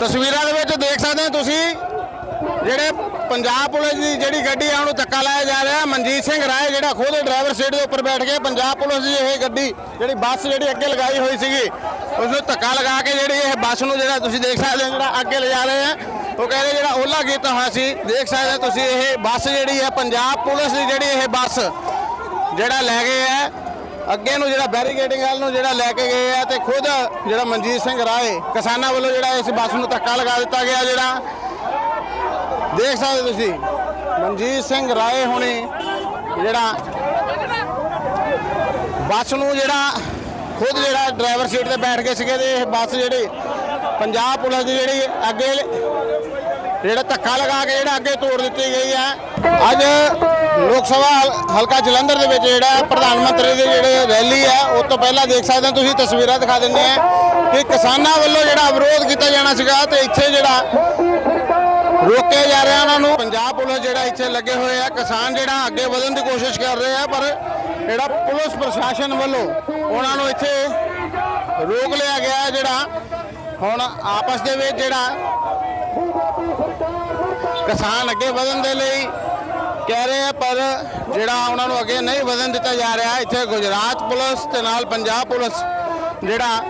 ਤਸਵੀਰਾਂ ਦੇ ਵਿੱਚ ਦੇਖ ਸਕਦੇ ਹੋ ਤੁਸੀਂ, ਜਿਹੜੇ ਪੰਜਾਬ ਪੁਲਿਸ ਦੀ ਜਿਹੜੀ ਗੱਡੀ ਆ, ਉਹਨੂੰ ਧੱਕਾ ਲਾਇਆ ਜਾ ਰਿਹਾ। ਮਨਜੀਤ ਸਿੰਘ ਰਾਏ ਜਿਹੜਾ ਖੁਦ ਡਰਾਈਵਰ ਸੀਟ ਦੇ ਉੱਪਰ ਬੈਠ ਕੇ ਪੰਜਾਬ ਪੁਲਿਸ ਦੀ ਇਹ ਗੱਡੀ, ਜਿਹੜੀ ਬੱਸ ਜਿਹੜੀ ਅੱਗੇ ਲਗਾਈ ਹੋਈ ਸੀਗੀ ਉਸ ਨੂੰ ਧੱਕਾ ਲਗਾ ਕੇ ਜਿਹੜੀ ਇਹ ਬੱਸ ਨੂੰ ਜਿਹੜਾ ਤੁਸੀਂ ਦੇਖ ਸਕਦੇ ਹੋ, ਜਿਹੜਾ ਅੱਗੇ ਲਿਜਾ ਰਹੇ ਆ, ਉਹ ਕਹਿ ਰਹੇ ਜਿਹੜਾ ਓਲਾ ਕੀਤਾ ਹੋਇਆ ਸੀ। ਦੇਖ ਸਕਦੇ ਹੋ ਤੁਸੀਂ, ਇਹ ਬੱਸ ਜਿਹੜੀ ਹੈ, ਪੰਜਾਬ ਪੁਲਿਸ ਦੀ ਜਿਹੜੀ ਇਹ ਬੱਸ ਜਿਹੜਾ ਲੈ ਗਏ ਹੈ ਅੱਗੇ ਨੂੰ ਜਿਹੜਾ ਬੈਰੀਕੇਡਿੰਗ ਵਾਲ ਨੂੰ ਜਿਹੜਾ ਲੈ ਕੇ ਗਏ ਆ ਤੇ ਖੁਦ ਜਿਹੜਾ ਮਨਜੀਤ ਸਿੰਘ ਰਾਏ, ਕਿਸਾਨਾਂ ਵੱਲੋਂ ਜਿਹੜਾ ਇਸ ਬੱਸ ਨੂੰ ਧੱਕਾ ਲਗਾ ਦਿੱਤਾ ਗਿਆ ਜਿਹੜਾ। ਦੇਖ ਸਕਦੇ ਤੁਸੀਂ, ਮਨਜੀਤ ਸਿੰਘ ਰਾਏ ਹੁਣੇ ਜਿਹੜਾ ਬੱਸ ਨੂੰ ਜਿਹੜਾ ਖੁਦ ਜਿਹੜਾ ਡਰਾਈਵਰ ਸੀਟ ਤੇ ਬੈਠ ਕੇ ਸੀਗੇ ਤੇ ਇਹ ਬੱਸ ਜਿਹੜੀ ਪੰਜਾਬ ਪੁਲਿਸ ਦੀ ਜਿਹੜੀ ਅੱਗੇ ਜਿਹੜਾ ਧੱਕਾ ਲਗਾ ਕੇ ਜਿਹੜਾ ਅੱਗੇ ਤੋੜ ਦਿੱਤੀ ਗਈ ਹੈ। ਅੱਜ ਲੋਕ ਸਭਾ ਹਲਕਾ ਜਲੰਧਰ ਦੇ ਵਿੱਚ ਜਿਹੜਾ ਪ੍ਰਧਾਨ ਮੰਤਰੀ ਦੀ ਜਿਹੜੇ ਰੈਲੀ ਹੈ ਉਸ ਤੋਂ ਪਹਿਲਾਂ ਦੇਖ ਸਕਦੇ ਹੋ ਤੁਸੀਂ ਤਸਵੀਰਾਂ ਦਿਖਾ ਦਿੰਦੇ ਆ ਕਿ ਕਿਸਾਨਾਂ ਵੱਲੋਂ ਜਿਹੜਾ ਵਿਰੋਧ ਕੀਤਾ ਜਾਣਾ ਸੀਗਾ ਤੇ ਇੱਥੇ ਜਿਹੜਾ ਰੋਕਿਆ ਜਾ ਰਿਹਾ ਉਹਨਾਂ ਨੂੰ। ਪੰਜਾਬ ਪੁਲਿਸ ਜਿਹੜਾ ਇੱਥੇ ਲੱਗੇ ਹੋਏ ਆ, ਕਿਸਾਨ ਜਿਹੜਾ ਅੱਗੇ ਵਧਣ ਦੀ ਕੋਸ਼ਿਸ਼ ਕਰ ਰਹੇ ਆ, ਪਰ ਜਿਹੜਾ ਪੁਲਿਸ ਪ੍ਰਸ਼ਾਸਨ ਵੱਲੋਂ ਉਹਨਾਂ ਨੂੰ ਇੱਥੇ ਰੋਕ ਲਿਆ ਗਿਆ ਹੈ ਜਿਹੜਾ ਹੁਣ ਆਪਸ ਦੇ ਵਿੱਚ ਜਿਹੜਾ ਕਿਸਾਨ ਅੱਗੇ ਵਧਣ ਦੇ ਲਈ ਕਹਿ ਰਹੇ ਆ, ਪਰ ਜਿਹੜਾ ਉਹਨਾਂ ਨੂੰ ਅੱਗੇ ਨਹੀਂ ਵਧਣ ਦਿੱਤਾ ਜਾ ਰਿਹਾ, ਇੱਥੇ ਗੁਜਰਾਤ ਪੁਲਿਸ ਤੇ ਨਾਲ ਪੰਜਾਬ ਪੁਲਿਸ ਜਿਹੜਾ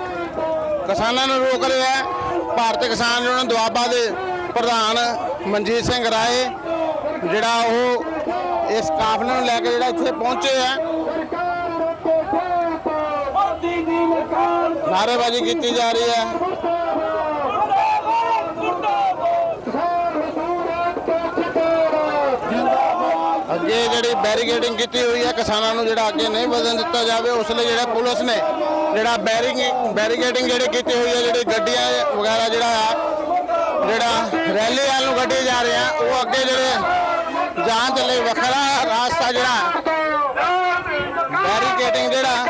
ਕਿਸਾਨਾਂ ਨੂੰ ਰੋਕ ਰਿਹਾ ਹੈ। ਭਾਰਤੀ ਕਿਸਾਨ ਯੂਨੀਅਨ ਦੁਆਬਾ ਦੇ ਪ੍ਰਧਾਨ ਮਨਜੀਤ ਸਿੰਘ ਰਾਏ ਜਿਹੜਾ ਉਹ ਇਸ ਕਾਫਲੇ ਨੂੰ ਲੈ ਕੇ ਜਿਹੜਾ ਇੱਥੇ ਪਹੁੰਚੇ ਆ। ਨਾਅਰੇਬਾਜ਼ੀ ਕੀਤੀ ਜਾ ਰਹੀ ਹੈ। ਜਿਹੜੀ ਬੈਰੀਕੇਡਿੰਗ ਕੀਤੀ ਹੋਈ ਹੈ ਕਿਸਾਨਾਂ ਨੂੰ ਜਿਹੜਾ ਅੱਗੇ ਨਹੀਂ ਵਧਣ ਦਿੱਤਾ ਜਾਵੇ, ਉਸ ਲਈ ਜਿਹੜਾ ਪੁਲਿਸ ਨੇ ਜਿਹੜਾ ਬੈਰਿੰਗ ਬੈਰੀਕੇਡਿੰਗ ਜਿਹੜੀ ਕੀਤੀ ਹੋਈ ਹੈ ਜਿਹੜੀ ਗੱਡੀਆਂ ਵਗੈਰਾ ਜਿਹੜਾ ਆ, ਜਿਹੜਾ ਰੈਲੀ ਵਾਲ ਨੂੰ ਗੱਡੀ ਜਾ ਰਹੇ ਆ, ਉਹ ਅੱਗੇ ਜਿਹੜੇ ਜਾਣ ਦੇ ਲਈ ਵੱਖਰਾ ਰਾਸਤਾ ਜਿਹੜਾ ਬੈਰੀਕੇਡਿੰਗ ਜਿਹੜਾ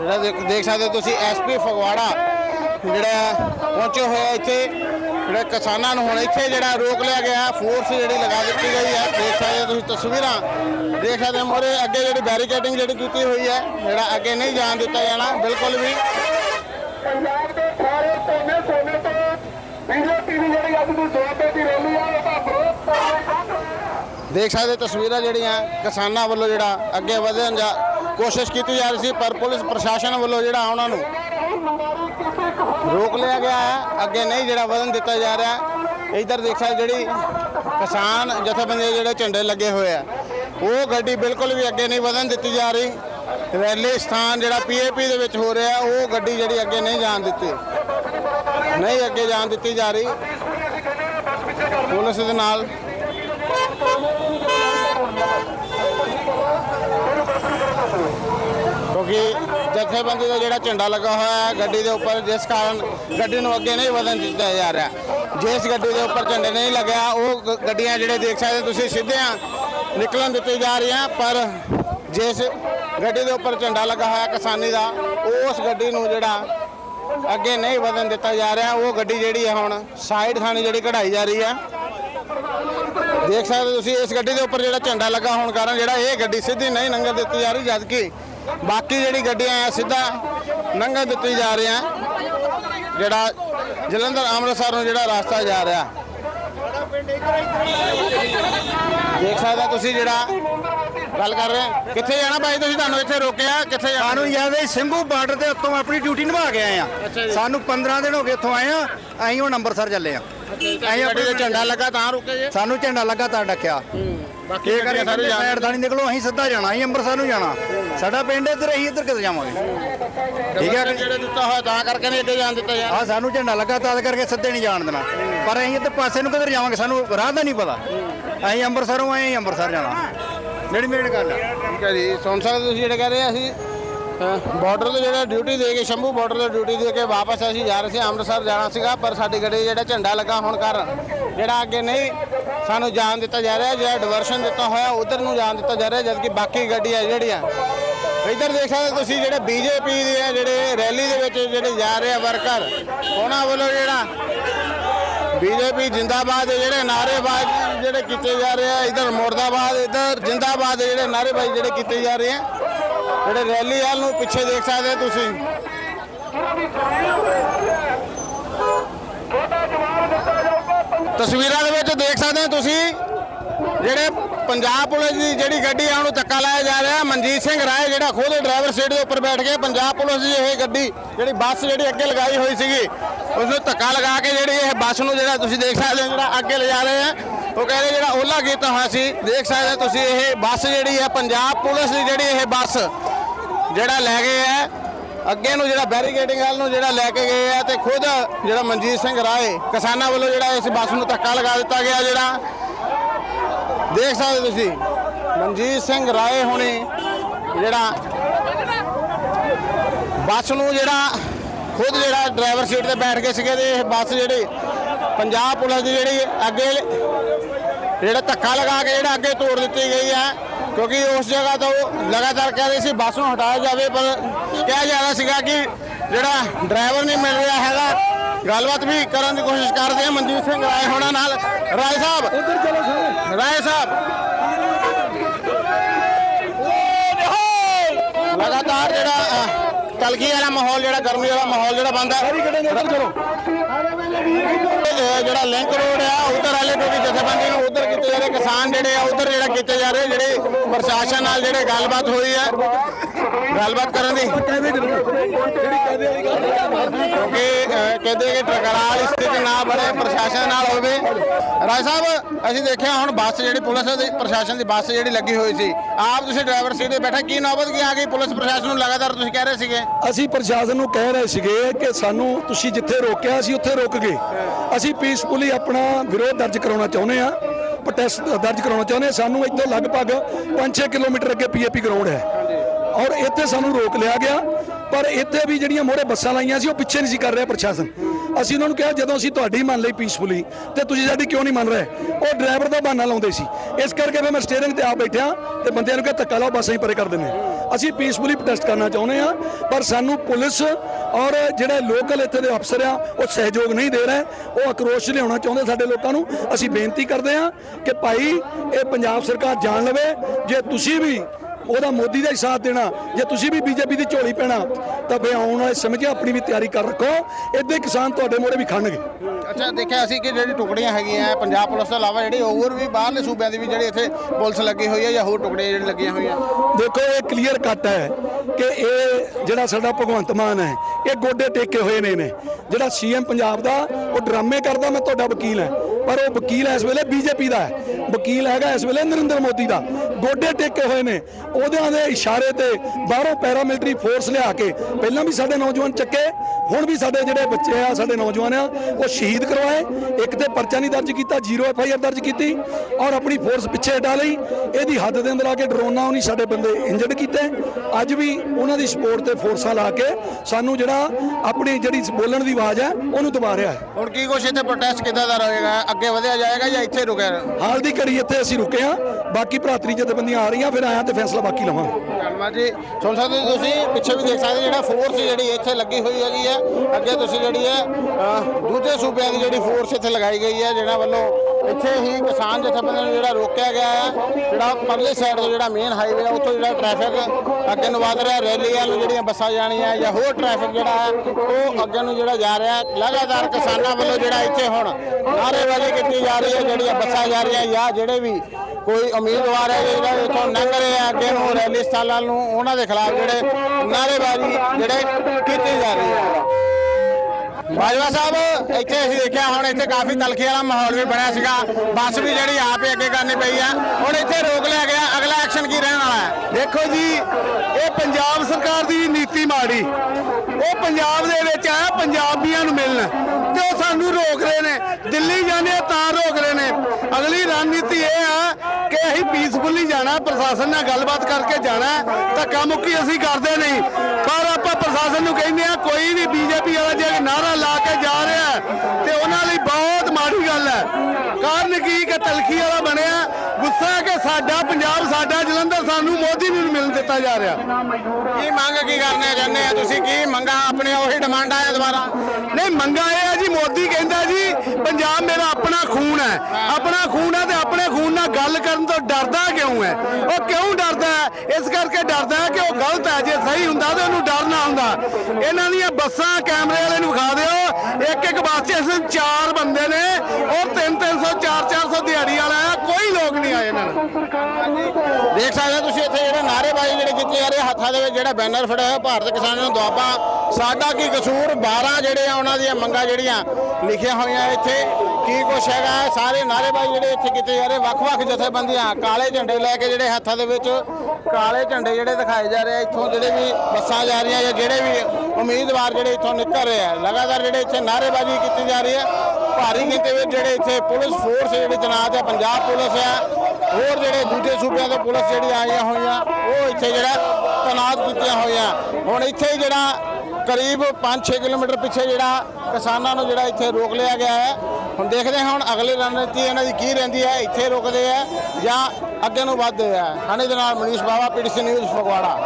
ਜਿਹੜਾ ਦੇਖ ਸਕਦੇ ਹੋ ਤੁਸੀਂ ਐਸਪੀ ਫਗਵਾੜਾ ਜਿਹੜਾ ਪਹੁੰਚੇ ਹੋਏ ਆ ਇੱਥੇ। ਜਿਹੜੇ ਕਿਸਾਨਾਂ ਨੂੰ ਹੁਣ ਇੱਥੇ ਜਿਹੜਾ ਰੋਕ ਲਿਆ ਗਿਆ ਫੋਰਸ ਜਿਹੜੀ ਲਗਾ ਦਿੱਤੀ ਗਈ ਹੈ ਦੇਖ ਸਕਦੇ ਹੋ ਤੁਸੀਂ ਤਸਵੀਰਾਂ ਦੇਖ ਸਕਦੇ ਹੋ ਮੋਰੇ ਅੱਗੇ ਜਿਹੜੀ ਬੈਰੀਕੇਡਿੰਗ ਜਿਹੜੀ ਕੀਤੀ ਹੋਈ ਹੈ ਜਿਹੜਾ ਅੱਗੇ ਨਹੀਂ ਜਾਣ ਦਿੱਤਾ ਜਾਣਾ ਬਿਲਕੁਲ ਵੀ। ਪੰਜਾਬ ਦੇ ਸਾਰੇ ਕੋਨੇ ਕੋਨੇ ਤੋਂ ਬੀਜੇਪੀ ਦੀ ਜਿਹੜੀ ਅੱਜ ਦੀ ਦੁਆਬੇ ਦੀ ਰੈਲੀ ਆ ਉਹਦਾ ਵਿਰੋਧ ਕਰਨਾ ਦੇਖ ਸਕਦੇ ਤਸਵੀਰਾਂ ਜਿਹੜੀਆਂ ਕਿਸਾਨਾਂ ਵੱਲੋਂ ਜਿਹੜਾ ਅੱਗੇ ਵਧਣ ਜਾ ਕੋਸ਼ਿਸ਼ ਕੀਤੀ ਜਾ ਰਹੀ ਸੀ ਪਰ ਪੁਲਿਸ ਪ੍ਰਸ਼ਾਸਨ ਵੱਲੋਂ ਜਿਹੜਾ ਉਹਨਾਂ ਨੂੰ ਰੋਕ ਲਿਆ ਗਿਆ ਹੈ। ਅੱਗੇ ਨਹੀਂ ਜਿਹੜਾ ਵਧਣ ਦਿੱਤਾ ਜਾ ਰਿਹਾ। ਇੱਧਰ ਦੇਖ ਸਕਦੇ ਜਿਹੜੀ ਕਿਸਾਨ ਜਥੇਬੰਦੀ ਜਿਹੜੇ ਝੰਡੇ ਲੱਗੇ ਹੋਏ ਆ। ਉਹ ਗੱਡੀ ਬਿਲਕੁਲ ਵੀ ਅੱਗੇ ਨਹੀਂ ਵਧਣ ਦਿੱਤੀ ਜਾ ਰਹੀ। ਰੈਲੀ ਸਥਾਨ ਜਿਹੜਾ ਪੀਏਪੀ ਦੇ ਵਿੱਚ ਹੋ ਰਿਹਾ, ਉਹ ਗੱਡੀ ਜਿਹੜੀ ਅੱਗੇ ਨਹੀਂ ਜਾਣ ਦਿੱਤੀ। ਨਹੀਂ ਅੱਗੇ ਜਾਣ ਦਿੱਤੀ ਜਾ ਰਹੀ। ਪੁਲਿਸ ਦੇ ਨਾਲ। ਕਿਉਂਕਿ ਜਥੇਬੰਦੀ ਦਾ ਜਿਹੜਾ ਝੰਡਾ ਲੱਗਾ ਹੋਇਆ ਹੈ, ਗੱਡੀ ਦੇ ਉੱਪਰ, ਜਿਸ ਕਾਰਨ ਗੱਡੀ ਨੂੰ ਅੱਗੇ ਨਹੀਂ ਵਧਣ ਦਿੱਤਾ ਜਾ ਰਿਹਾ। ਜਿਸ ਗੱਡੀ ਦੇ ਉੱਪਰ ਝੰਡੇ ਨਹੀਂ ਲੱਗਿਆ, ਉਹ ਗ- ਗੱਡੀਆਂ ਜਿਹੜੇ ਦੇਖ ਸਕਦੇ ਤੁਸੀਂ, ਸਿੱਧੀਆਂ ਨਿਕਲਣ ਦਿੱਤੀ ਜਾ ਰਹੀਆਂ, ਪਰ ਜਿਸ ਗੱਡੀ ਦੇ ਉੱਪਰ ਝੰਡਾ ਲੱਗਾ ਹੋਇਆ ਕਿਸਾਨੀ ਦਾ, ਉਸ ਗੱਡੀ ਨੂੰ ਜਿਹੜਾ ਅੱਗੇ ਨਹੀਂ ਵਧਣ ਦਿੱਤਾ ਜਾ ਰਿਹਾ, ਉਹ ਗੱਡੀ ਜਿਹੜੀ ਹੈ ਹੁਣ ਸਾਈਡ ਥਾਣੀ ਜਿਹੜੀ ਕਢਾਈ ਜਾ ਰਹੀ ਹੈ। ਦੇਖ ਸਕਦੇ ਹੋ ਤੁਸੀਂ, ਇਸ ਗੱਡੀ ਦੇ ਉੱਪਰ ਜਿਹੜਾ ਝੰਡਾ ਲੱਗਾ ਹੋਣ ਕਾਰਨ ਜਿਹੜਾ ਇਹ ਗੱਡੀ ਸਿੱਧੀ ਨਹੀਂ ਲੰਘਣ ਦਿੱਤੀ ਜਾ ਰਹੀ, ਜਦਕਿ ਬਾਕੀ ਜਿਹੜੀ ਗੱਡੀਆਂ ਆ ਸਿੱਧਾ ਲੰਘਣ ਦਿੱਤੀ ਜਾ ਰਹੀਆਂ। ਜਿਹੜਾ ਜਲੰਧਰ ਅੰਮ੍ਰਿਤਸਰ ਨੂੰ ਜਿਹੜਾ ਰਸਤਾ ਜਾ ਰਿਹਾ। ਦੇਖ ਸਕਦੇ ਤੁਸੀਂ ਜਿਹੜਾ ਗੱਲ ਕਰ ਰਹੇ। ਕਿੱਥੇ ਜਾਣਾ ਭਾਈ ਤੁਸੀਂ? ਤੁਹਾਨੂੰ ਇੱਥੇ ਰੋਕਿਆ। ਕਿੱਥੇ ਜਾਣਾ? ਸਾਨੂੰ ਯਾਦ ਸਿੰਘੂ ਬਾਰਡਰ ਤੇ ਉੱਤੋਂ ਆਪਣੀ ਡਿਊਟੀ ਨਿਭਾ ਕੇ ਆਏ ਆ। ਸਾਨੂੰ 15 ਦਿਨ ਹੋ ਗਏ ਉੱਥੋਂ ਆਏ ਆ। ਅਸੀਂ ਹੁਣ ਅੰਮ੍ਰਿਤਸਰ ਚੱਲੇ ਆ। ਅਸੀਂ ਗੱਡੀ ਝੰਡਾ ਲੱਗਾ ਤਾਂ ਰੁਕੇ ਜੇ। ਸਾਨੂੰ ਝੰਡਾ ਲੱਗਾ ਤਾਂ ਡੱਕਿਆ ਬਾਕੀ ਇਹ ਕਰਕੇ ਸਾਰੇ ਸਾਈਡ ਦਾ ਨਹੀਂ ਨਿਕਲੋ ਅਸੀਂ ਸਿੱਧਾ ਜਾਣਾ ਅਸੀਂ ਅੰਮ੍ਰਿਤਸਰ ਨੂੰ ਜਾਣਾ। ਸਾਡਾ ਪਿੰਡ ਇੱਧਰ ਅਸੀਂ ਇੱਧਰ ਕਿੱਥੇ ਜਾਵਾਂਗੇ। ਠੀਕ ਹੈ ਜਿਹੜੇ ਦਿੱਤਾ ਹੋਇਆ ਤਾਂ ਕਰਕੇ ਨਹੀਂ ਅੱਗੇ ਜਾਣ ਦਿੱਤਾ ਜਾ ਆ ਸਾਨੂੰ ਝੰਡਾ ਲੱਗਾ ਤਾਂ ਕਰਕੇ ਸਿੱਧੇ ਨਹੀਂ ਜਾਣ ਦੇਣਾ। ਪਰ ਅਸੀਂ ਇੱਧਰ ਪਾਸੇ ਨੂੰ ਕਿੱਧਰ ਜਾਵਾਂਗੇ ਸਾਨੂੰ ਰਾਹ ਦਾ ਨਹੀਂ ਪਤਾ। ਅਸੀਂ ਅੰਮ੍ਰਿਤਸਰੋਂ ਆਏ ਅੰਮ੍ਰਿਤਸਰ ਜਾਣਾ। ਜਿਹੜੀ ਮੇਨ ਗੱਲ ਠੀਕ ਹੈ ਜੀ। ਸੁਣ ਸਕਦੇ ਤੁਸੀਂ ਜਿਹੜੇ ਕਹਿ ਰਹੇ ਆ ਅਸੀਂ? ਬਾਰਡਰ ਤੋਂ ਜਿਹੜਾ ਡਿਊਟੀ ਦੇ ਕੇ, ਸ਼ੰਭੂ ਬਾਰਡਰ ਤੋਂ ਡਿਊਟੀ ਦੇ ਕੇ ਵਾਪਸ ਅਸੀਂ ਜਾ ਰਹੇ ਸੀ, ਅੰਮ੍ਰਿਤਸਰ ਜਾਣਾ ਸੀਗਾ, ਪਰ ਸਾਡੀ ਗੱਡੀ 'ਚ ਜਿਹੜਾ ਝੰਡਾ ਲੱਗਾ ਹੋਣ ਕਾਰਨ, ਜਿਹੜਾ ਅੱਗੇ ਨਹੀਂ ਸਾਨੂੰ ਜਾਣ ਦਿੱਤਾ ਜਾ ਰਿਹਾ, ਜਿਹੜਾ ਡਿਵਰਸ਼ਨ ਦਿੱਤਾ ਹੋਇਆ, ਉਧਰ ਨੂੰ ਜਾਣ ਦਿੱਤਾ ਜਾ ਰਿਹਾ, ਜਦਕਿ ਬਾਕੀ ਗੱਡੀਆਂ ਜਿਹੜੀਆਂ, ਇੱਧਰ ਦੇਖ ਸਕਦੇ ਤੁਸੀਂ ਜਿਹੜੇ ਬੀਜੇਪੀ ਦੇ ਆ, ਜਿਹੜੇ ਰੈਲੀ ਦੇ ਵਿੱਚ ਜਿਹੜੇ ਜਾ ਰਹੇ ਆ ਵਰਕਰ, ਉਹਨਾਂ ਵੱਲੋਂ ਜਿਹੜਾ ਬੀਜੇਪੀ ਜਿੰਦਾਬਾਦ ਦੇ ਜਿਹੜੇ ਨਾਅਰੇਬਾਜ਼ੀ ਜਿਹੜੇ ਕੀਤੇ ਜਾ ਰਹੇ ਆ, ਇੱਧਰ ਮੁਰਦਾਬਾਦ, ਇੱਧਰ ਜਿੰਦਾਬਾਦ ਦੇ ਜਿਹੜੇ ਨਾਅਰੇਬਾਜ਼ੀ ਜਿਹੜੇ ਕੀਤੇ ਜਾ ਰਹੇ ਆ ਜਿਹੜੇ ਰੈਲੀ ਵਾਲ ਨੂੰ ਪਿੱਛੇ ਦੇਖ ਸਕਦੇ ਹੋ ਤੁਸੀਂ। ਤਸਵੀਰਾਂ ਦੇ ਵਿੱਚ ਦੇਖ ਸਕਦੇ ਹੋ ਤੁਸੀਂ, ਜਿਹੜੇ ਪੰਜਾਬ ਪੁਲਿਸ ਦੀ ਜਿਹੜੀ ਗੱਡੀ ਆ, ਉਹਨੂੰ ਧੱਕਾ ਲਾਇਆ ਜਾ ਰਿਹਾ। ਮਨਜੀਤ ਸਿੰਘ ਰਾਏ ਜਿਹੜਾ ਖੁਦ ਡਰਾਈਵਰ ਸੀਟ ਦੇ ਉੱਪਰ ਬੈਠ ਕੇ ਪੰਜਾਬ ਪੁਲਿਸ ਦੀ ਇਹ ਗੱਡੀ, ਜਿਹੜੀ ਬੱਸ ਜਿਹੜੀ ਅੱਗੇ ਲਗਾਈ ਹੋਈ ਸੀਗੀ ਉਸ ਨੂੰ ਧੱਕਾ ਲਗਾ ਕੇ ਜਿਹੜੀ ਇਹ ਬੱਸ ਨੂੰ ਜਿਹੜਾ ਤੁਸੀਂ ਦੇਖ ਸਕਦੇ ਹੋ, ਜਿਹੜਾ ਅੱਗੇ ਲਿਜਾ ਰਹੇ ਆ, ਉਹ ਕਹਿੰਦੇ ਜਿਹੜਾ ਓਲਾ ਕੀਤਾ ਹੋਇਆ ਸੀ। ਦੇਖ ਸਕਦੇ ਤੁਸੀਂ, ਇਹ ਬੱਸ ਜਿਹੜੀ ਹੈ ਪੰਜਾਬ ਪੁਲਿਸ ਦੀ ਜਿਹੜੀ ਇਹ ਬੱਸ ਜਿਹੜਾ ਲੈ ਗਏ ਹੈ ਅੱਗੇ ਨੂੰ ਜਿਹੜਾ ਬੈਰੀਕੇਡਿੰਗ ਵਾਲ ਨੂੰ ਜਿਹੜਾ ਲੈ ਕੇ ਗਏ ਆ ਤੇ ਖੁਦ ਜਿਹੜਾ ਮਨਜੀਤ ਸਿੰਘ ਰਾਏ, ਕਿਸਾਨਾਂ ਵੱਲੋਂ ਜਿਹੜਾ ਇਸ ਬੱਸ ਨੂੰ ਧੱਕਾ ਲਗਾ ਦਿੱਤਾ ਗਿਆ ਜਿਹੜਾ। ਦੇਖ ਸਕਦੇ ਤੁਸੀਂ, ਮਨਜੀਤ ਸਿੰਘ ਰਾਏ ਹੁਣੇ ਜਿਹੜਾ ਬੱਸ ਨੂੰ ਜਿਹੜਾ ਖੁਦ ਜਿਹੜਾ ਡਰਾਈਵਰ ਸੀਟ ਤੇ ਬੈਠ ਕੇ ਸੀਗੇ ਤੇ ਇਹ ਬੱਸ ਜਿਹੜੀ ਪੰਜਾਬ ਪੁਲਿਸ ਦੀ ਜਿਹੜੀ ਅੱਗੇ ਜਿਹੜਾ ਧੱਕਾ ਲਗਾ ਕੇ ਜਿਹੜਾ ਅੱਗੇ ਤੋੜ ਦਿੱਤੀ ਗਈ ਹੈ। ਕਿਉਂਕਿ ਉਸ ਜਗ੍ਹਾ ਤੋਂ ਲਗਾਤਾਰ ਕਹਿ ਰਹੇ ਸੀ ਬੱਸ ਨੂੰ ਹਟਾਇਆ ਜਾਵੇ ਪਰ ਕਿਹਾ ਜਾ ਰਿਹਾ ਸੀਗਾ ਕਿ ਜਿਹੜਾ ਡਰਾਈਵਰ ਨਹੀਂ ਮਿਲ ਰਿਹਾ ਹੈਗਾ ਗੱਲਬਾਤ ਵੀ ਕਰਨ ਦੀ ਕੋਸ਼ਿਸ਼ ਕਰਦੇ ਆ। ਮਨਜੀਤ ਸਿੰਘ ਰਾਏ ਹੋਣਾ ਨਾਲ ਰਾਏ ਸਾਹਿਬ ਉਧਰ ਚਲੋ ਸਾਰੇ। ਰਾਏ ਸਾਹਿਬ। ਲਗਾਤਾਰ ਜਿਹੜਾ ਕਲਗੀ ਵਾਲਾ ਮਾਹੌਲ ਜਿਹੜਾ ਗਰਮੀ ਵਾਲਾ ਮਾਹੌਲ ਜਿਹੜਾ ਬੰਦਾ ਸਾਰੀ ਉੱਧਰ ਚਲੋ। ਜਿਹੜਾ ਲਿੰਕ ਰੋਡ ਆ, ਉਧਰ ਵਾਲੇ ਕਿਉਂਕਿ ਜਥੇਬੰਦੀ ਨੂੰ ਉਧਰ ਕੀਤੇ ਜਾ ਰਹੇ ਕਿਸਾਨ ਜਿਹੜੇ ਆ, ਉਧਰ ਜਿਹੜਾ ਕੀਤੇ ਜਾ ਰਹੇ, ਜਿਹੜੇ ਪ੍ਰਸ਼ਾਸਨ ਨਾਲ ਜਿਹੜੇ ਗੱਲਬਾਤ ਹੋਈ ਹੈ ਗੱਲਬਾਤ ਕਰਨ ਦੀ। ਕਿਉਂਕਿ ਕਹਿੰਦੇ ਕਿ ਟਕਰਾਅ ਨਾ ਬਣੇ, ਪ੍ਰਸ਼ਾਸਨ ਨਾਲ ਹੋਵੇ। ਰਾਏ ਸਾਹਿਬ, ਅਸੀਂ ਦੇਖਿਆ ਹੁਣ ਬੱਸ ਜਿਹੜੀ ਪੁਲਿਸ ਦੀ, ਪ੍ਰਸ਼ਾਸਨ ਦੀ ਬੱਸ ਜਿਹੜੀ ਲੱਗੀ ਹੋਈ ਸੀ। ਆਪ ਤੁਸੀਂ ਡਰਾਈਵਰ ਸੀਟ ਤੇ ਬੈਠੇ, ਕੀ ਨੌਬਤ ਕੀ ਆ ਗਈ ਪੁਲਿਸ ਪ੍ਰਸ਼ਾਸਨ ਨੂੰ? ਲਗਾਤਾਰ ਤੁਸੀਂ ਕਹਿ ਰਹੇ ਸੀਗੇ। ਅਸੀਂ ਪ੍ਰਸ਼ਾਸਨ ਨੂੰ ਕਹਿ ਰਹੇ ਸੀਗੇ ਕਿ ਸਾਨੂੰ ਤੁਸੀਂ ਜਿੱਥੇ ਰੋਕਿਆ, ਅਸੀਂ ਉੱਥੇ ਰੁਕ ਗਏ। ਅਸੀਂ ਪੀਸਫੁਲੀ ਆਪਣਾ ਵਿਰੋਧ ਦਰਜ ਕਰਾਉਣਾ ਚਾਹੁੰਦੇ ਆ ਪ੍ਰੋਟੈਸਟ ਦਰਜ ਕਰਾਉਣਾ ਚਾਹੁੰਦੇ ਸਾਨੂੰ ਇੱਥੋਂ ਲਗਭਗ 5-6 ਕਿਲੋਮੀਟਰ ਅੱਗੇ ਪੀਏਪੀ ਗਰਾਊਂਡ ਹੈ। ਔਰ ਇੱਥੇ ਸਾਨੂੰ ਰੋਕ ਲਿਆ ਗਿਆ। ਪਰ ਇੱਥੇ ਵੀ ਜਿਹੜੀਆਂ ਮੋਹਰੇ ਬੱਸਾਂ ਲਾਈਆਂ ਸੀ, ਉਹ ਪਿੱਛੇ ਨਹੀਂ ਸੀ ਕਰ ਰਿਹਾ ਪ੍ਰਸ਼ਾਸਨ। ਅਸੀਂ ਉਹਨਾਂ ਨੂੰ ਕਿਹਾ, ਜਦੋਂ ਅਸੀਂ ਤੁਹਾਡੀ ਮੰਨ ਲਈ ਪੀਸਫੁਲੀ ਤੇ ਤੁਸੀਂ ਸਾਡੀ ਕਿਉਂ ਨਹੀਂ ਮੰਨ ਰਹੇ? ਉਹ ਡਰਾਈਵਰ ਦਾ ਬਹਾਨਾ ਲਾਉਂਦੇ ਸੀ। ਇਸ ਕਰਕੇ ਫਿਰ ਮੈਂ ਸਟੀਅਰਿੰਗ ਤੇ ਆ ਬੈਠਿਆ ਤੇ ਬੰਦਿਆਂ ਨੂੰ ਕਿਹਾ, ਧੱਕਾ ਲਾਓ, ਬੱਸਾਂ ਹੀ ਪਰੇ ਕਰ ਦਿੰਦੇ ਅਸੀਂ ਪੀਸਫੁਲੀ ਪ੍ਰੋਟੈਸਟ ਕਰਨਾ ਚਾਹੁੰਦੇ ਆ ਪਰ ਸਾਨੂੰ ਪੁਲਿਸ ਔਰ ਜਿਹੜੇ ਲੋਕਲ ਇੱਥੇ ਦੇ ਅਫਸਰ ਆ, ਉਹ ਸਹਿਯੋਗ ਨਹੀਂ ਦੇ ਰਹੇ। ਉਹ ਆਕਰੋਸ਼ ਲਿਆਉਣਾ ਚਾਹੁੰਦੇ ਸਾਡੇ ਲੋਕਾਂ ਨੂੰ। ਅਸੀਂ ਬੇਨਤੀ ਕਰਦੇ ਆ ਕਿ ਭਾਈ, ਇਹ ਪੰਜਾਬ ਸਰਕਾਰ ਜਾਣ ਲਵੇ। ਜੇ ਤੁਸੀਂ ਵੀ ਉਹਦਾ ਮੋਦੀ ਦਾ ਹੀ ਸਾਥ ਦੇਣਾ। ਜੇ ਤੁਸੀਂ ਵੀ ਬੀਜੇਪੀ ਦੀ ਝੋਲੀ ਪੈਣਾ ਤਾਂ ਬਈ ਆਉਣ ਵਾਲੇ ਸਮੇਂ 'ਚ ਆਪਣੀ ਵੀ ਤਿਆਰੀ ਕਰ ਰੱਖੋ। ਇੱਦਾਂ ਕਿਸਾਨ ਤੁਹਾਡੇ ਮੋਰੇ ਵੀ ਖੜਨਗੇ। ਅੱਛਾ ਦੇਖਿਆ ਅਸੀਂ ਕਿ ਜਿਹੜੀ ਟੁਕੜੀਆਂ ਹੈਗੀਆਂ ਪੰਜਾਬ ਪੁਲਿਸ ਤੋਂ ਇਲਾਵਾ ਜਿਹੜੀ ਹੋਰ ਵੀ ਬਾਹਰਲੇ ਸੂਬਿਆਂ ਦੀ ਵੀ ਜਿਹੜੀ ਇੱਥੇ ਪੁਲਿਸ ਲੱਗੀ ਹੋਈ ਹੈ ਜਾਂ ਹੋਰ ਟੁਕੜੀਆਂ ਜਿਹੜੀ ਲੱਗੀਆਂ ਹੋਈਆਂ। ਦੇਖੋ ਇਹ ਕਲੀਅਰ ਕੱਟ ਹੈ ਕਿ ਇਹ ਜਿਹੜਾ ਸਾਡਾ ਭਗਵੰਤ ਮਾਨ ਹੈ ਇਹ ਗੋਡੇ ਟੇਕੇ ਹੋਏ ਨੇ ਨੇ ਜਿਹੜਾ ਸੀਐਮ ਪੰਜਾਬ ਦਾ ਉਹ ਡਰਾਮੇ ਕਰਦਾ ਮੈਂ ਤੁਹਾਡਾ ਵਕੀਲ ਹਾਂ। ਪਰ ਉਹ ਵਕੀਲ ਇਸ ਵੇਲੇ ਬੀਜੇਪੀ ਦਾ ਹੈ। ਵਕੀਲ ਹੈਗਾ ਇਸ ਵੇਲੇ ਨਰਿੰਦਰ ਮੋਦੀ ਦਾ। ਗੋਡੇ ਟੇਕੇ ਹੋਏ ਨੇ। ਉਹਦਿਆਂ ਦੇ ਇਸ਼ਾਰੇ ਤੇ ਬਾਹਰੋਂ ਪੈਰਾਮਿਲਟਰੀ ਫੋਰਸ ਲਿਆ ਕੇ। ਪਹਿਲਾਂ ਵੀ ਸਾਡੇ ਨੌਜਵਾਨ ਚੱਕੇ ਹੁਣ ਵੀ ਸਾਡੇ ਜਿਹੜੇ ਬੱਚੇ ਆ ਸਾਡੇ ਨੌਜਵਾਨ ਆ ਉਹ ਸ਼ਹੀਦ ਕਰਵਾਏ। ਇੱਕ ਤੇ ਪਰਚਾ ਨਹੀਂ ਦਰਜ ਕੀਤਾ ਜ਼ੀਰੋ ਐਫ ਆਈ ਆਰ ਦਰਜ ਕੀਤੀ ਔਰ ਆਪਣੀ ਫੋਰਸ ਪਿੱਛੇ ਹਟਾ ਲਈ। ਇਹਦੀ ਹੱਦ ਦੇ ਅੰਦਰ ਆ ਕੇ ਡਰੋਨਾਂ ਨਹੀਂ ਸਾਡੇ ਬੰਦੇ ਇੰਜਰਡ ਕੀਤੇ। ਅੱਜ ਵੀ ਉਹਨਾਂ ਦੀ ਸਪੋਰਟ ਤੇ ਫੋਰਸਾਂ ਲਾ ਕੇ ਸਾਨੂੰ ਜਿਹੜਾ ਆਪਣੀ ਜਿਹੜੀ ਬੋਲਣ ਦੀ ਆਵਾਜ਼ ਹੈ ਉਹਨੂੰ ਦਬਾ ਰਿਹਾ ਹੈ। ਹੁਣ ਕੀ ਕੁਛ ਇੱਥੇ ਪ੍ਰੋਟੈਸਟ ਕਿੱਦਾਂ ਦਾ ਰਹੇਗਾ? ਅੱਗੇ ਵਧਿਆ ਜਾਏਗਾ ਜਾਂ ਇੱਥੇ ਰੁਕਿਆ? ਹਾਲ ਦੀ ਘੜੀ ਇੱਥੇ ਅਸੀਂ ਰੁਕੇ ਆ ਬਾਕੀ ਭਰਾਤਰੀ ਜਥੇਬੰਦੀਆਂ ਆ ਰਹੀਆਂ ਫਿਰ ਆਇਆ ਤੇ ਫੈਸਲਾ ਬਾਕੀ ਲਵਾਂਗੇ। ਧੰਨਵਾਦ ਜੀ। ਸੁਣ ਸਕਦੇ ਤੁਸੀਂ ਪਿੱਛੇ ਵੀ ਦੇਖ ਸਕਦੇ ਜਿਹੜਾ ਫੋਰਸ ਜਿਹੜੀ ਇੱਥੇ ਲੱਗੀ ਹੋਈ ਹੈਗੀ ਹੈ। ਅੱਗੇ ਤੁਸੀਂ ਜਿਹੜੀ ਹੈ ਦੂਜੇ ਸੂਬਿਆਂ ਦੀ ਜਿਹੜੀ ਫੋਰਸ ਇੱਥੇ ਲਗਾਈ ਗਈ ਹੈ ਜਿਹੜਾ ਵੱਲੋਂ ਇੱਥੇ ਹੀ ਕਿਸਾਨ ਜਥੇਬੰਦੀਆਂ ਨੂੰ ਜਿਹੜਾ ਰੋਕਿਆ ਗਿਆ ਹੈ, ਜਿਹੜਾ ਪਰਲੇ ਸਾਈਡ ਤੋਂ ਜਿਹੜਾ ਮੇਨ ਹਾਈਵੇ ਹੈ ਉੱਥੋਂ ਜਿਹੜਾ ਟ੍ਰੈਫਿਕ ਅੱਗੇ ਨੂੰ ਵਧ ਰਿਹਾ ਰੈਲੀਆਂ ਨੂੰ ਜਿਹੜੀਆਂ ਬੱਸਾਂ ਜਾਣੀਆਂ ਜਾਂ ਹੋਰ ਟ੍ਰੈਫਿਕ ਜਿਹੜਾ ਹੈ, ਉਹ ਅੱਗੇ ਨੂੰ ਜਿਹੜਾ ਜਾ ਰਿਹਾ ਲਗਾਤਾਰ ਕਿਸਾਨਾਂ ਵੱਲੋਂ ਜਿਹੜਾ ਇੱਥੇ ਹੁਣ ਨਾਅਰੇਬਾਜ਼ੀ ਕੀਤੀ ਜਾ ਰਹੀ ਹੈ, ਜਿਹੜੀਆਂ ਬੱਸਾਂ ਜਾ ਰਹੀਆਂ ਜਾਂ ਜਿਹੜੇ ਵੀ ਕੋਈ ਉਮੀਦਵਾਰ ਹੈ, ਜਿਹੜਾ ਇੱਥੋਂ ਲੰਘ ਰਹੇ ਆ, ਅੱਗੇ ਨੂੰ ਰੈਲੀ ਸਥਾਨਾਂ ਨੂੰ, ਉਹਨਾਂ ਦੇ ਖਿਲਾਫ ਜਿਹੜੇ ਨਾਅਰੇਬਾਜ਼ੀ ਜਿਹੜੇ ਕੀਤੀ ਜਾ ਰਹੀ ਹੈ। ਬਾਜਵਾ ਸਾਹਿਬ, ਇੱਥੇ ਅਸੀਂ ਦੇਖਿਆ ਹੁਣ ਇੱਥੇ ਕਾਫੀ ਤਲਖੀ ਵਾਲਾ ਮਾਹੌਲ ਵੀ ਬਣਿਆ ਸੀਗਾ। ਬੱਸ ਵੀ ਜਿਹੜੀ ਆਪ ਹੀ ਅੱਗੇ ਕਰਨੀ ਪਈ ਆ। ਹੁਣ ਇੱਥੇ ਰੋਕ ਲਿਆ ਗਿਆ। ਅਗਲਾ ਐਕਸ਼ਨ ਕੀ ਰਹਿਣ ਵਾਲਾ ਹੈ? ਦੇਖੋ ਜੀ, ਇਹ ਪੰਜਾਬ ਸਰਕਾਰ ਦੀ ਨੀਤੀ ਮਾੜੀ। ਉਹ ਪੰਜਾਬ ਦੇ ਵਿੱਚ ਆ, ਪੰਜਾਬੀਆਂ ਨੂੰ ਮਿਲਣ। ਤੇ ਉਹ ਸਾਨੂੰ ਰੋਕ ਰਹੇ ਨੇ। ਦਿੱਲੀ ਜਾਂਦੇ ਆ, ਤਾਂ ਰੋਕ ਰਹੇ ਨੇ। ਅਗਲੀ ਰਣਨੀਤੀ ਇਹ ਆ ਕਿ ਅਸੀਂ ਪੀਸਫੁਲੀ ਜਾਣਾ ਪ੍ਰਸ਼ਾਸਨ ਨਾਲ ਗੱਲਬਾਤ ਕਰਕੇ ਜਾਣਾ ਧੱਕਾ ਮੁੱਕੀ ਅਸੀਂ ਕਰਦੇ ਨਹੀਂ। ਪਰ ਆਪਾਂ ਪ੍ਰਸ਼ਾਸਨ ਨੂੰ ਕਹਿੰਦੇ ਆ ਕੋਈ ਵੀ ਬੀਜੇਪੀ ਵਾਲਾ ਜੇ ਨਾਰਾ ਲਾ ਕੇ ਜਾ ਰਿਹਾ ਤੇ ਉਹਨਾਂ ਲਈ ਬਹੁਤ ਮਾੜੀ ਗੱਲ ਹੈ। ਕਾਰਨ ਕੀ? ਕਿ ਤਲਖੀ ਵਾਲਾ ਬਣਿਆ ਗੁੱਸਾ ਕਿ ਸਾਡਾ ਪੰਜਾਬ ਸਾਡਾ ਜਲੰਧਰ ਸਾਨੂੰ ਮੋਦੀ ਨੂੰ ਮਿਲਣ ਦਿੱਤਾ ਜਾ ਰਿਹਾ। ਕੀ ਮੰਗ ਕੀ ਕਰਨੇ ਚਾਹੁੰਦੇ ਆ ਤੁਸੀਂ? ਕੀ ਮੰਗਾ? ਆਪਣੇ ਉਹੀ ਡਿਮਾਂਡਾਂ ਆ ਦੁਬਾਰਾ? ਨਹੀਂ ਮੰਗਾ ਇਹ ਹੈ ਜੀ ਮੋਦੀ ਕਹਿੰਦਾ ਪੰਜਾਬ ਮੇਰਾ ਆਪਣਾ ਖੂਨ ਹੈ। ਆਪਣਾ ਖੂਨ ਹੈ ਤੇ ਆਪਣੇ ਖੂਨ ਨਾਲ ਗੱਲ ਕਰਨ ਤੋਂ ਡਰਦਾ ਕਿਉਂ ਹੈ? ਉਹ ਕਿਉਂ ਡਰਦਾ ਹੈ? ਇਸ ਕਰਕੇ ਡਰਦਾ ਹੈ ਕਿ ਉਹ ਗਲਤ ਹੈ। ਜੇ ਸਹੀ ਹੁੰਦਾ ਤਾਂ ਉਹਨੂੰ ਡਰ ਨਾ ਹੁੰਦਾ। ਇਹਨਾਂ ਦੀਆਂ ਬੱਸਾਂ ਕੈਮਰੇ ਵਾਲੇ ਨੂੰ ਵਿਖਾ ਦਿਓ। ਇੱਕ ਇੱਕ ਬੱਸ 'ਚ ਇਸ ਚਾਰ ਬੰਦੇ ਨੇ। ਉਹ 3 300 ਦੇਖ ਸਕਦੇ ਹੋ ਤੁਸੀਂ ਇੱਥੇ ਜਿਹੜੇ ਨਾਅਰੇਬਾਜ਼ੀ ਜਿਹੜੇ ਕੀਤੀ ਜਾ ਰਹੇ ਹੱਥਾਂ ਦੇ ਵਿੱਚ ਜਿਹੜਾ ਬੈਨਰ ਫੜਿਆ ਹੋਇਆ, ਭਾਰਤ ਕਿਸਾਨਾਂ ਨੂੰ ਦੁਆਬਾ। ਸਾਡਾ ਕੀ ਕਸੂਰ? 12 ਜਿਹੜੇ ਆ, ਉਹਨਾਂ ਦੀਆਂ ਮੰਗਾਂ ਜਿਹੜੀਆਂ ਲਿਖੀਆਂ ਹੋਈਆਂ ਇੱਥੇ। ਕੀ ਕੁਛ ਹੈਗਾ? ਸਾਰੇ ਨਾਅਰੇਬਾਜ਼ੀ ਜਿਹੜੇ ਇੱਥੇ ਕੀਤੇ ਜਾ ਰਹੇ, ਵੱਖ-ਵੱਖ ਜਥੇਬੰਦੀਆਂ, ਕਾਲੇ ਝੰਡੇ ਲੈ ਕੇ ਜਿਹੜੇ ਹੱਥਾਂ ਦੇ ਵਿੱਚ, ਕਾਲੇ ਝੰਡੇ ਜਿਹੜੇ ਦਿਖਾਏ ਜਾ ਰਹੇ ਆ, ਇੱਥੋਂ ਜਿਹੜੇ ਵੀ ਬੱਸਾਂ ਜਾ ਰਹੀਆਂ ਜਾਂ ਜਿਹੜੇ ਵੀ ਉਮੀਦਵਾਰ ਜਿਹੜੇ ਇੱਥੋਂ ਨਿਕਲ ਰਹੇ ਆ, ਲਗਾਤਾਰ ਜਿਹੜੇ ਇੱਥੇ ਨਾਅਰੇਬਾਜ਼ੀ ਕੀਤੀ ਜਾ ਰਹੀ ਹੈ ਭਾਰੀ ਗਿਣਤੀ ਵਿੱਚ ਜਿਹੜੇ ਇੱਥੇ ਪੁਲਿਸ ਫੋਰਸ ਜਿਹੜੀ ਤੈਨਾਤ ਹੈ ਪੰਜਾਬ ਪੁਲਿਸ ਹੈ ਹੋਰ ਜਿਹੜੇ ਦੂਜੇ ਸੂਬਿਆਂ ਤੋਂ ਪੁਲਿਸ ਜਿਹੜੀ ਆਈਆਂ ਹੋਈਆਂ, ਉਹ ਇੱਥੇ ਜਿਹੜਾ ਤੈਨਾਤ ਕੀਤੀਆਂ ਹੋਈਆਂ। ਹੁਣ ਇੱਥੇ ਹੀ ਜਿਹੜਾ ਕਰੀਬ 5-6 ਕਿਲੋਮੀਟਰ ਪਿੱਛੇ ਜਿਹੜਾ ਕਿਸਾਨਾਂ ਨੂੰ ਜਿਹੜਾ ਇੱਥੇ ਰੋਕ ਲਿਆ ਗਿਆ ਹੈ। ਹੁਣ ਦੇਖਦੇ ਹਾਂ ਹੁਣ ਅਗਲੀ ਰਣਨੀਤੀ ਇਹਨਾਂ ਦੀ ਕੀ ਰਹਿੰਦੀ ਹੈ, ਇੱਥੇ ਰੁਕਦੇ ਆ ਜਾਂ ਅੱਗੇ ਨੂੰ ਵੱਧਦੇ ਆ ਹਣੇ ਦੇ ਨਾਲ ਮਨੀਸ਼ ਬਾਵਾ ਪੀਟੀਸੀ ਨਿਊਜ਼ ਫਗਵਾੜਾ।